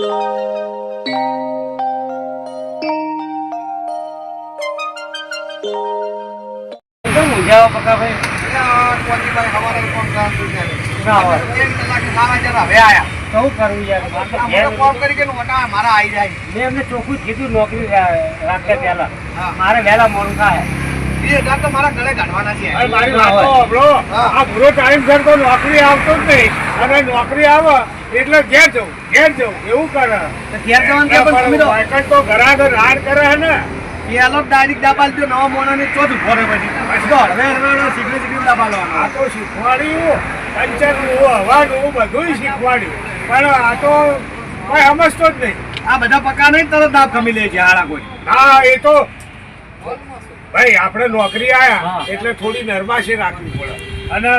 યાર મારે તો મેં એમને ચોખ્ખું કીધું નોકરી રાખે પહેલા હા. મારે વહેલા મોડું થાય છે મારી વાત તો સાંભળો. આ પૂરો ટાઈમ સર તો નોકરી આવતો જ નહીં અને નોકરી આવે એટલે ઘેર જવું ઘેર જવું એવું કરે. તો ઘેર જવાનું પણ તો તો ઘરાઘર રાડ કરે છે ને. આ તો શીખવાડ્યું પંચરનું હવાનું બધું શીખવાડ્યું. પણ આ તો કોઈ સમજતો જ નહીં. આ બધા પકા નહીં તરત દાબ ખમી લે છે હાડા કોઈ હા એ તો ભાઈ આપણે નોકરી આયા હા. એટલે થોડી નરમાશી રાખવી પડે. અને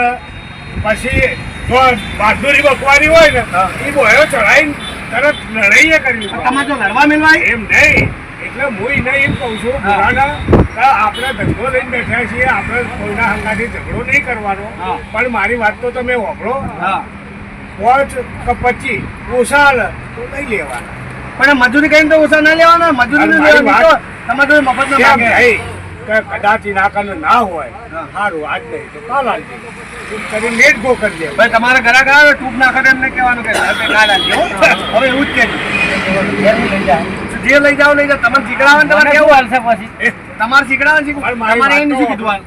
પછી જો બહાદુરી બકવાની હોય ને એ બોયો ચડાઈને તરત લડાઈએ કરી. તમારે જો લડવા મેળવાય એમ નહીં. એટલે હું એને એમ કહું છું હા. આપણે ધંધો લઈને બેઠા છીએ આપણે કોઈના હંગાથી ઝઘડો નહીં કરવાનો. પણ મારી વાત તો તમે વાપરો. હા. પાંચ કે પચીસ ઓછા તો નહીં લેવાના. પણ મજૂરી કરીને તો ઓછા ના લેવાના. મજૂરી તો તમારે મફત ના કે કદાચ નાકાનું ના હોય સારું આજ નહીં તો કાલ આવજે એમ કરીને લેટ ગો કરી દે ભાઈ તમારા ઘરે આવે ટૂંક ના કરે એમને કહેવાનું કે કાલ આવજો, હવે એવું જ લઈ જાય જે લઈ જાઓ લઈ જાઓ. તમારે શીખડાવે તમારે કેવું હાલશે પછી? તમારે શીખડાવે તમારે વાત નથી કીધું હાલ?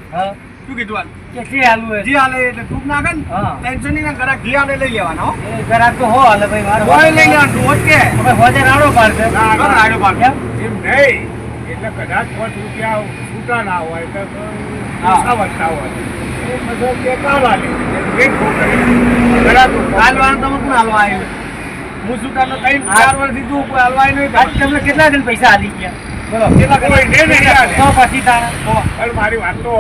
શું કીધું હાલ? કેટલી હાલવું હોય. જી હાલે એટલે ટૂંક નાખે ને? હા. ટેન્શન નહીં ઘરે ઘી હાલે લઈ લેવાનો હો. એ ઘરાક તો હો હાલે ભાઈ મારે હોય લઈ લેવાનું ઓકે. કે હવે હોજે રાડો પાડશે. રાડો પાડો. એમ નહીં એટલે કદાચ પાંચ રૂપિયા છૂટા ના હોય કે ઓછા વધતા હોય. એ કે તમે કોણ હાલવા આવ્યું? હું શું ત્રણ ચાર કોઈ હાલવા આવ્યું આજ તમને કેટલા પૈસા ગયા? મારી વાત તો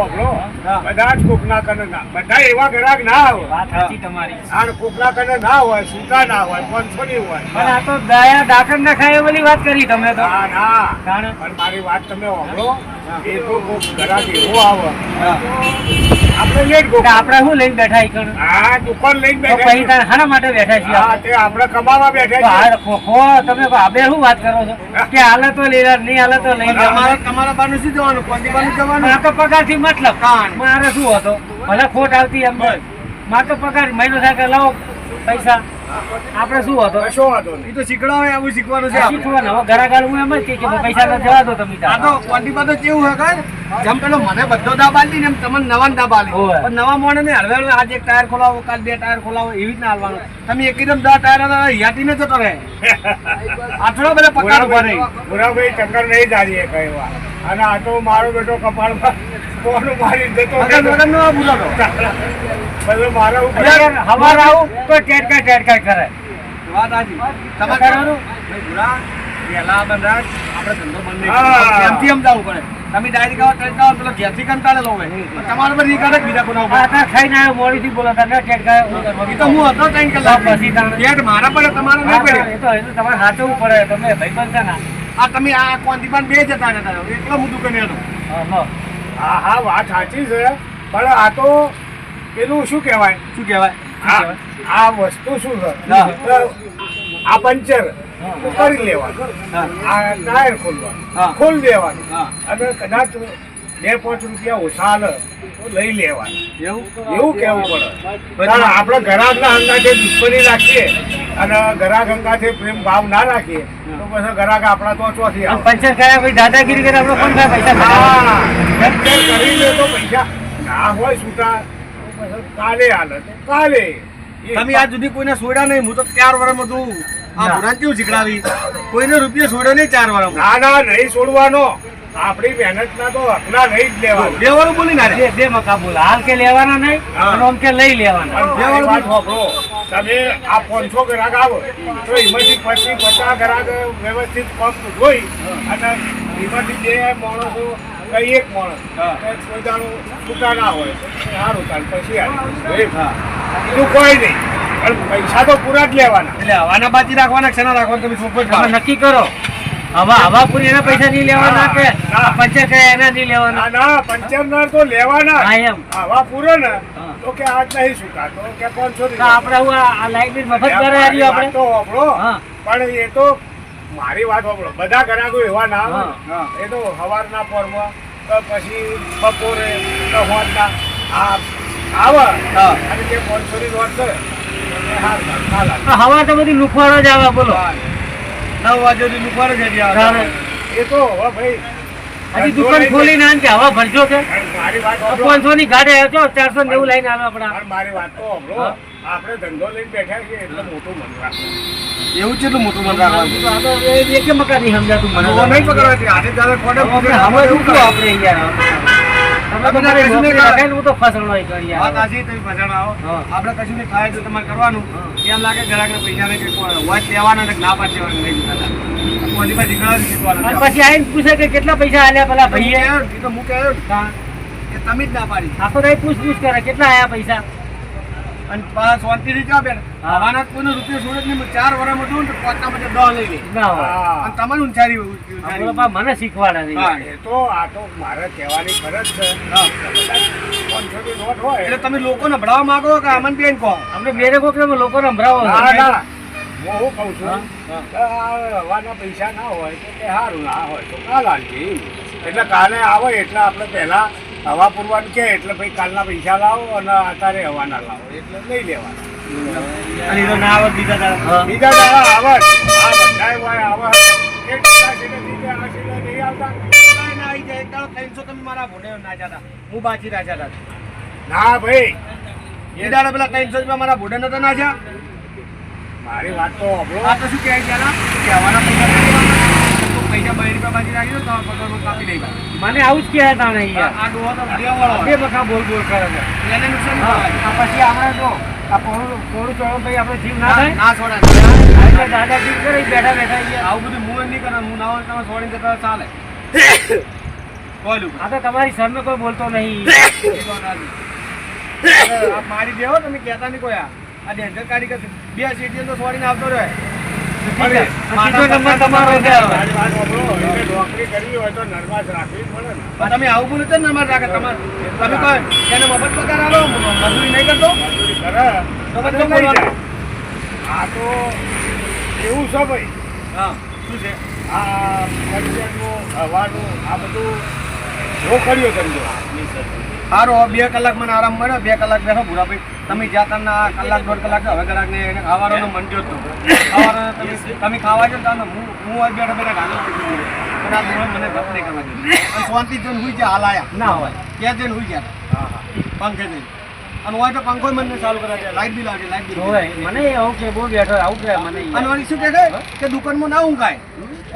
બધા જ કોકના કને ના બધા એવા ગ્રાહક ના આવે તમારી. કોકના કને ના હોય સુતા ના હોય પાંચસો ની હોય. પણ આ તો દયા દાખલ ના ખાય એવી વાત કરી તમે તો. ના ના. પણ મારી વાત તમે સાંભળો. એ તો કોક ગ્રાહક એવો આવે આપણે લેટ ગો આપણે શું લઈને બેઠા ઈ હા દુકાન લઈને બેઠા પછી છીએ. તારે માટે બેઠા છીએ હા તે આપણે કમાવા બેઠા છીએ. હાર ખો ખો તમે ભાભે શું વાત કરો છો? કે હાલે તો નહીં હાલે તો લઈ તમારે તમારા બાનું શું જવાનું? કોની બાનું જવાનું? મારે તો પગારથી મતલબ. કાન. મારે શું હતો? ભલે ખોટ આવતી એમ. બસ. મારે તો પગાર મહિનો સાથે લાવો પૈસા. આપણે શું હતો શું હતો એ તો શીખડાવે આવું શીખવાનું છે શીખવાનું. હવે ઘરાઘર હું એમ જ કે પૈસા તો જવા દો તમે આ તો ક્વોન્ટિટી પાસે કેવું હોય ખબર? જેમ પેલો મને બધો દાબ આલી ને એમ તમને નવા ને દાબ આલી. પણ નવા મોણે ને હળવે હળવે આજે એક ટાયર ખોલાવો કાલ બે ટાયર ખોલાવો એવી રીતના હાલવાનું. તમે એકદમ દસ ટાયર હતા, હિયાટીને જતો રહે. આટલો બધા પગાર ઊભા રહી ભૂરાભાઈ ચક્કર નહીં દાડીએ કહેવા અને આ તો મારો બેટો કપાળમાં કોનું મારી જતો મગજ નો બોલાતો બધું મારા ઉપર હવાર આવું તો ટેટકા ટેટકા કરે. વાત સાચી. તમારે કરવાનું? ભાઈ ભૂરા, બંધા આપણે ધંધો બંધ સમજાવવું પડે. તમે ડાયરી ખાવા ટ્રેન પેલો ઘેરથી કંટાળેલો હોય પણ તમારે પર રીકાડે બીજા કોના ઉપર? આ તાર ખાઈને આવ્યો મોડીથી બોલો તાર ટેટકા એ તો હું હતો ત્રણ કલાક પછી. મારા પડે તમારે નહીં પડે. એ તો એ તો તમારે સાચવવું પડે. તમે ભાઈ બનતા ના. આ તમે આ કોન્ટીપાન બે જતા રહેતા એટલો હું દુકાને હતો. હા, હા. હા વાત સાચી છે. પણ આ તો પેલું શું કહેવાય? શું કહેવાય? આ વસ્તુ શું છે? આ પંચર કરી લેવાનું. આ ટાયર ખોલવાનું. ખોલી દેવાનું. અને કદાચ બે પાંચ રૂપિયા ઓછા હાલે તો લઈ લેવાનું. એવું? એવું કહેવું પડે. આપણે ઘરાકના અંગાથે દુશ્મની રાખીએ અને ઘરાક અંગાથે પ્રેમ ભાવ ના રાખીએ તો પછી ઘરાક આપણા તો ચોથી પંચર કયા ભાઈ દાદાગીરી કરે આપણે પણ પૈસા ખાવા? હા પંચર કરી લે તો પૈસા ના હોય છૂટા કાલે હાલત કાલે. તમે આજ સુધી કોઈને સોડ્યા નહીં. હું તો ચાર વર્ષમાં તું આ ભુરાન કેવું શીખડાવી? કોઈને રૂપિયા સોડ્યો નહીં ચાર વર્ષમાં ના ના નહીં છોડવાનો આપણી મહેનત ના તો હકલા નહીં જ લેવાનું. બે બોલી ના રે. બે બે મકા બોલ. હાલ કે લેવાના નહીં આમ કે લઈ લેવાના. અને છોકરો તમે આ પાંચસો ગ્રાહક આવો. તો એમાંથી પછી પચાસ ગ્રાહક વ્યવસ્થિત પંપ જોઈ અને એમાંથી બે માણસો કઈ એક માણસ. કોઈ દાડો છૂટા ના હોય. સારું ચાલ પછી બીજું કોઈ નહીં. પણ પૈસા તો પૂરા જ લેવાના. એટલે હવાના બાજી રાખવાના છે ના રાખવાના તમે પાડો. નક્કી કરો. હવા હવા પૂરી એના પૈસા નહીં લેવાના કે પંચર એના નહીં લેવાના? ના ના તો લેવાના હા એમ. આવા પૂરો ને તો કે આજ નહીં છૂટા તો કે પાંચસો આપણે હું આ લાઈટ બિલ મફત કરે આપણે તો આપણો પણ એ તો મારી વાત સાંભળો. બધા ગ્રાહકો એવા ના હા. એ તો સવારના પોરમાં તો પછી બપોરે તો હોજના આ આવે. અને જે હાલ હાલ. આ હવા તો બધી લુખવાડો જ આવે બોલો નવ વાગ્યા સુધી દુપારે જ આવે. એ તો હવે ભાઈ હજી દુકાન ખોલી ના કે હવા ભરજો કે? મારી વાત સાંભળો. પાંચસો ની ગાડી આવ્યો ચારસો નેવું લઈને આવે આપડા પણ મારી વાત તો આપડે આપણે ધંધો લઈને બેઠા છીએ એટલે મોટું મન એવું કેટલું મોટું મન રાખવાનું? એકે મકા નહીં સમજાતું મને નહીં પકડવા આજે દાદા ખોટે આપણે હવે શું આપણે યાર તમે કશું નહીં ખાય તો તમારે કરવાનું. એમ લાગે? ગ્રાહકને પૈસા લેવાના ને ના પાડ દેવાના નહીં દીધા. કોની પાસે દીકરા જ શીખવાના અને છે. પછી આવીને પૂછે કે કેટલા પૈસા આલ્યા પેલા ભાઈ તો હું કહેયો ને, હા. કે તમે જ ના પાડી. આખો પૂછ પૂછ કરે કેટલા આયા પૈસા? અને પાછા શાંતિથી જાઓ બેન. હા. હવાના કોઈનો રૂપિયો સુરતની નહીં. હું ચાર વર્ષમાં જોઉં ને તો પાંચના પછી દસ લઈ લે. ના અને તમારે પા મને શીખવાડા છે એ તો આ તો મારે કહેવાની ફરજ છે. હા. પાંચસોની નોટ હોય. એટલે તમે લોકોને ભણાવવા માંગો કે અમન બેન કહો? અમને મેરે કોક ને લોકોને ના હું શું કહું છું કે હવાના પૈસા ના હોય તો કે સારું ના હોય તો કાલ આલજે એટલે કાલે આવે એટલે આપણે પહેલા હવા પૂરવાનું કે એટલે ભાઈ કાલના પૈસા લાવો અને અત્યારે હવાના લાવો એટલે લઈ લેવાના અને તો ના આવે બીજા દાડા. બીજા દાડા આવે જ. આ બધાય હોય એક દાડા આ નહીં આવતા ના, ના, જાય. એક દાડો 300 તમે મારા ભોંડે નાખ્યા હતા. હું બાચી રાખ્યા હતા. ના ભાઈ એ દાડે પેલા 300 રૂપિયા મારા ભોંડે નતા નાખ્યા? મારી વાત તો. આ તો શું કહે છે કહેવાના પૈસા નથી દેવાના. તો પૈસા બે રૂપિયા બાકી રાખી દો, તમારા પગારમાં કાપી બાજુ. મને આવું જ કહે તાણે નહીં આ ડોહો તો બે. બખા બોલ બોલ કરે છે એને નુકસાન આ પછી આપણે જો આ પોણું પોણું ચોળો ભાઈ આપણે જીવ ના થાય ના. આ એટલે કરે બેઠા બેઠા આવું બધું હું નહીં કરે હું ના હોય તો તમે છોડીને જતા ચાલે. બોલું. આ તો તમારી સરને કોઈ બોલતો નહીં મારી દેવો તમે કહેતા નહીં કોઈ આ. ડેન્જર કાઢી બે સીટી તો છોડીને આવતો રહે નંબર તમારો છે નોકરી કરવી હોય તો નરમાશ રાખવી પડે ને. તમે આવું બોલો છો ને અમારે રાખે. તમારે તમે કહો એને મફત પગાર મજૂરી નહીં કરતો? મજૂરી કરે. તો તો બધું બોલવાનું. આ તો એવું છે ભાઈ. હા શું છે? આ પંચાયતનું હવાનું આ બધું રોકડીઓ ધંધો સારું બે કલાક મને આરામ મળ્યો બે કલાક બેઠો ભૂરા ભાઈ તમે જ્યાં તમને કલાક દોઢ કલાક હવે કલાક ને એને ખાવાનો મન જો તો ખાવાનો તમે ખાવા જો તો હું હું આજ બેઠા બેઠા પડી પણ આ દોડો મને ગપ નહીં કરવા દીધી અને શાંતિ જઈને હુઈ જાય હાલ આયા. ના હોય. ક્યાં જઈને હુઈ ગયા પંખે જઈને. અને હોય તો પંખો મને ચાલુ કરે છે લાઈટ બિલ આવે લાઈટ બિલ હોય મને આવું કે બહુ બેઠો આવું કે મને. અને શું કહે કે દુકાનમાં ના ઊંઘાય.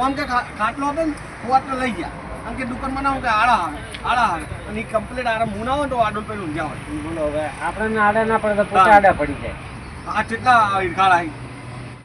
આમ કે ખાટલો આપે ને ખોવાટલો લઈ ગયા આમ કે દુકાનમાં ના કે આળા આવે આળા આવે. અને એ કમ્પ્લીટ આરામ હું ના હોય તો આડો પેલું ઊંઘ્યા હોય. બોલો હવે આપણને આડા ના પડે તો પોતે આડા પડી જાય. આ કેટલા ખાડા